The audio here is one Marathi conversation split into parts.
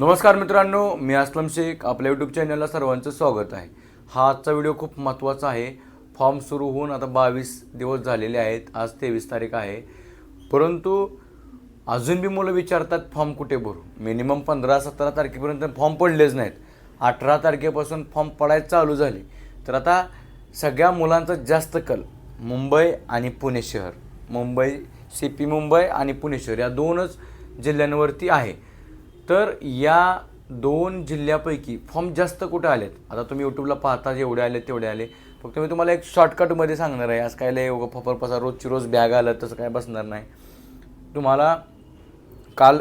नमस्कार मित्रांनो मी असलम शेख. आपल्या यूट्यूब चॅनलला सर्वांचं स्वागत आहे. हा आजचा व्हिडिओ खूप महत्त्वाचा आहे. फॉर्म सुरू होऊन आता बावीस दिवस झालेले आहेत. आज तेवीस तारीख आहे. परंतु अजून बी मुलं विचारतात फॉर्म कुठे भरू? मिनिमम पंधरा सतरा तारखेपर्यंत फॉर्म पडलेच नाहीत. अठरा तारखेपासून फॉर्म पडायला चालू झाले. तर आता सगळ्या मुलांचा जास्त कल मुंबई आणि पुणे शहर. मुंबई सी पी मुंबई आणि पुणे शहर या दोनच जिल्ह्यांवरती आहे. तर या दोन जिल्ह्यापैकी फॉर्म जास्त कुठे आलेत? आता तुम्ही यूट्यूबला पाहता जेवढे आले तेवढे आले. फक्त मी तुम्हाला एक शॉर्टकटमध्ये सांगणार आहे. आज काय लय फपर पसा रोजची रोज बॅग आलं तसं काय बसणार नाही. तुम्हाला काल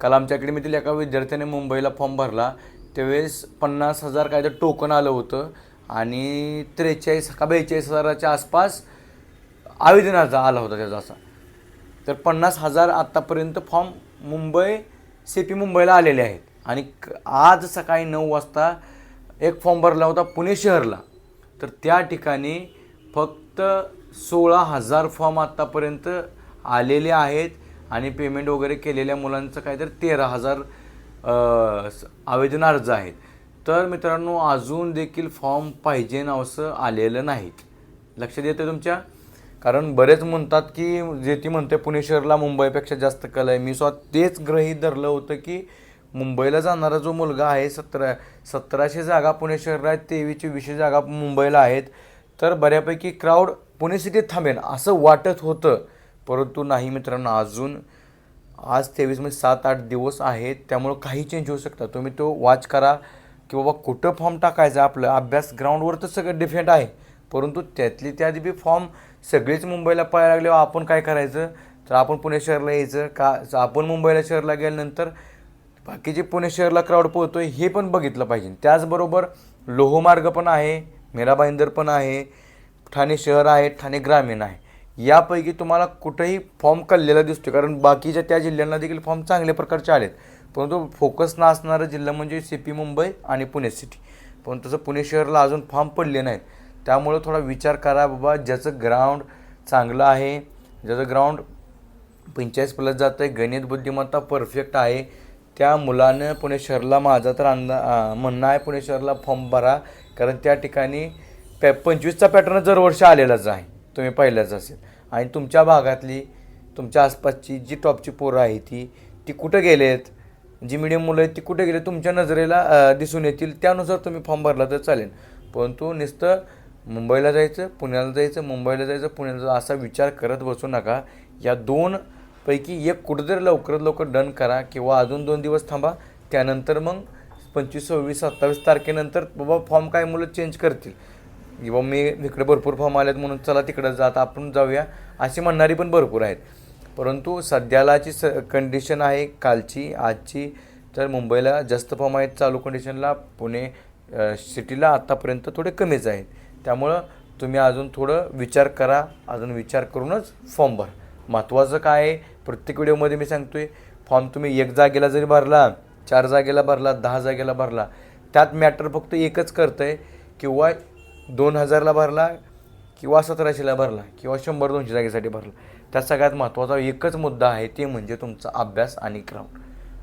काल आमच्या अकॅडमीतील एका विद्यार्थ्याने मुंबईला फॉर्म भरला. त्यावेळेस पन्नास हजार काय तर टोकन आलं होतं. आणि त्रेचाळीस का बेचाळीस हजाराच्या आसपास आवेदनाचा आला होता त्याचा असा. तर पन्नास हजार आत्तापर्यंत फॉर्म मुंबई सी पी मुंबईला आलेले आहेत. आणि क- आज सकाळी नऊ वाजता एक फॉर्म भरला होता पुणे शहरला. तर त्या ठिकाणी फक्त सोळा हजार फॉर्म आत्तापर्यंत आलेले आहेत आणि पेमेंट वगैरे केलेल्या मुलांचं काहीतरी तेरा हजार आवेदन अर्ज आहेत. तर मित्रांनो अजून देखील फॉर्म पाहिजे असं आलेलं नाहीत लक्षात येतं तुमच्या? कारण बरेच म्हणतात की जे ती म्हणते पुणे शहरला मुंबईपेक्षा जास्त कल आहे. मी स्वतः तेच गृहीत धरलं होतं की मुंबईला जाणारा जो मुलगा आहे सतरा सतराशे जागा पुणे शहरला आहेत तेवीस जागा मुंबईला आहेत तर बऱ्यापैकी क्राऊड पुणे सिटीत थांबेन असं वाटत होतं. परंतु नाही मित्रांनो अजून आज तेवीसमध्ये सात आठ दिवस आहेत त्यामुळं काही चेंज होऊ शकतात. तुम्ही तो वॉच करा की बाबा कुठं फॉर्म टाकायचा आपलं. अभ्यास ग्राउंडवर तर सगळं डिफेंट आहे. परंतु त्यातली त्यात बी फॉर्म सगळेच मुंबईला पळायला लागले आपण काय करायचं? तर आपण पुणे शहरला यायचं. का आपण मुंबईला शहरला गेल्यानंतर बाकीचे पुणे शहरला क्राऊड पोहतो हे पण बघितलं पाहिजे. त्याचबरोबर लोहमार्ग पण आहे मेरा भाईंदर पण आहे ठाणे शहर आहे ठाणे ग्रामीण आहे. यापैकी तुम्हाला कुठेही फॉर्म कळलेला दिसतो कारण बाकीच्या त्या जिल्ह्यांना देखील फॉर्म चांगल्या प्रकारचे आलेत. परंतु फोकस न असणारं जिल्हा म्हणजे सी पी मुंबई आणि पुणे सिटी पण तसं पुणे शहरला अजून फॉर्म पडले नाहीत. त्यामुळं थोडा विचार करा बाबा ज्याचं ग्राउंड चांगलं आहे ज्याचं ग्राउंड पंचेचाळीस प्लस जातं आहे गणित बुद्धिमत्ता परफेक्ट आहे त्या मुलानं पुणे शहरला माझा तर अंदा म्हणणं आहे पुणे शहरला फॉर्म भरा. कारण त्या ठिकाणी पॅ पंचवीसचा पॅटर्न दर वर्ष आलेलाच आहे. तुम्ही पाहिलाच असेल. आणि तुमच्या भागातली तुमच्या आसपासची जी टॉपची पोरं आहे ती ती कुठं गेलेत? जी मिडियम मुलं आहेत ती कुठे गेले तुमच्या नजरेला दिसून येतील. त्यानुसार तुम्ही फॉर्म भरला तर चालेल. परंतु नुसतं मुंबईला जायचं पुण्याला जायचं मुंबईला जायचं पुण्याला जायचं असा विचार करत बसू नका. या दोन पैकी एक कुठेतरी लवकरात लवकर डन करा किंवा अजून दोन दिवस थांबा. त्यानंतर मग पंचवीस सव्वीस सत्तावीस तारखेनंतर बाबा फॉर्म काय मुलं चेंज करतील? किंवा मी इकडे भरपूर फॉर्म आलेत म्हणून चला तिकडं जात आपण जाऊया. अशी म्हणणारी पण भरपूर आहेत. परंतु सध्यालाची स कंडिशन आहे कालची आजची तर मुंबईला जास्त फॉर्म आहेत चालू कंडिशनला पुणे सिटीला आत्तापर्यंत थोडे कमीच आहेत. त्यामुळं तुम्ही अजून थोडं विचार करा अजून विचार करूनच फॉर्म भरा. महत्त्वाचं काय आहे प्रत्येक व्हिडिओमध्ये मी सांगतो आहे फॉर्म तुम्ही एक जागेला जरी भरला चार जागेला भरला दहा जागेला भरला त्यात मॅटर फक्त एकच करतं आहे किंवा दोन हजारला भरला किंवा सतराशेला भरला किंवा शंभर दोनशे जागेसाठी भरला. त्यात सगळ्यात महत्त्वाचा एकच मुद्दा आहे ते म्हणजे तुमचा अभ्यास आणि ग्राउंड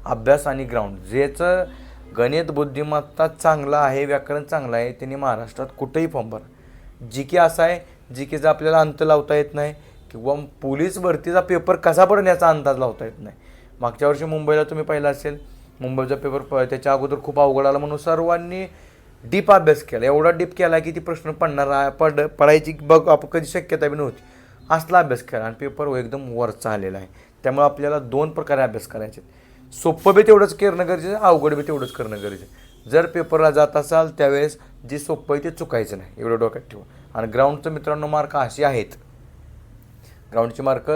अभ्यास आणि ग्राउंड ज्याचं गणित बुद्धिमत्ता चांगला आहे व्याकरण चांगलं आहे त्यांनी महाराष्ट्रात कुठेही फॉर्म भरा. जी की असा आहे जी कीचा आपल्याला अंत लावता येत नाही किंवा पोलीस भरतीचा पेपर कसा पडेल याचा अंदाज लावता येत नाही. मागच्या वर्षी मुंबईला तुम्ही पाहिला असेल मुंबईचा पेपर प त्याच्या अगोदर खूप अवघड आला म्हणून सर्वांनी डीप अभ्यास केला. एवढा डीप केला की ती प्रश्न पडणार आहे, पड पडायची बघ आप कधी शक्यता बी नव्हती. असला अभ्यास केला आणि पेपर एकदम वरचा आलेला आहे. त्यामुळे आपल्याला दोन प्रकारे अभ्यास करायचे सोपं बी तेवढंच करणं गरजेचं आहे, अवघड बी तेवढंच करणं गरजेचं आहे. जर पेपरला जात असाल त्यावेळेस जे सोपं आहे ते चुकायचं नाही एवढं डोक्यात ठेवा. आणि ग्राउंडचं मित्रांनो मार्क असे आहेत. ग्राउंडची मार्क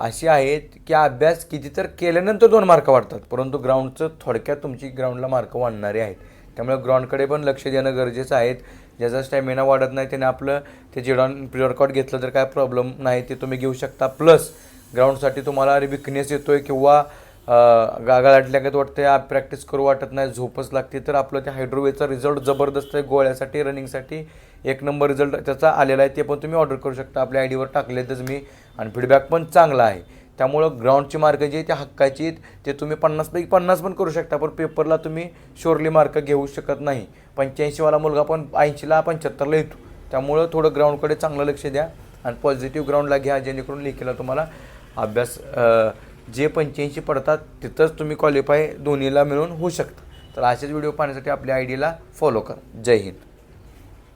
अशी आहेत की अभ्यास किती तर केल्यानंतर दोन मार्क वाढतात परंतु ग्राउंडचं थोडक्यात तुमची ग्राउंडला मार्क वाढणारे आहेत. त्यामुळे ग्राउंडकडे पण लक्ष देणं गरजेचं आहे. ज्याचा स्टॅमिना वाढत नाही त्याने आपलं ते जेडॉन प्रिवर्कआउट घेतलं तर काय प्रॉब्लेम नाही ते तुम्ही घेऊ शकता. प्लस ग्राउंडसाठी तुम्हाला विकनेस येतो आहे किंवा गागा लाटल्यागत वाटते प्रॅक्टिस करू वाटत नाही. झोपच लागते. तर आपलं त्या हायड्रोवेचा रिझल्ट जबरदस्त आहे. गोळ्यासाठी रनिंगसाठी एक नंबर रिझल्ट त्याचा आलेला आहे. ते पण तुम्ही ऑर्डर करू शकता. आपल्या आय डीवर टाकलेतच मी. आणि फीडबॅक पण चांगला आहे. त्यामुळं ग्राउंडची मार्क जी आहे ती हक्काची आहेत. ते तुम्ही पन्नासपैकी पन्नास पण करू शकता. पण पेपरला तुम्ही शोरली मार्क घेऊ शकत नाही. पंच्याऐंशीवाला मुलगा पण ऐंशीला पंच्याहत्तरला येतो. त्यामुळं थोडं ग्राउंडकडे चांगलं लक्ष द्या. आणि पॉझिटिव्ह ग्राउंडला घ्या. जेणेकरून लेखीला तुम्हाला अभ्यास जे पंच्याऐंशी पडतात तिथंच तुम्ही क्वालिफाय दोन्हीला मिळून होऊ शकता. तर असेच व्हिडिओ पाहण्यासाठी आपल्या आय डीला फॉलो करा. जय हिंद.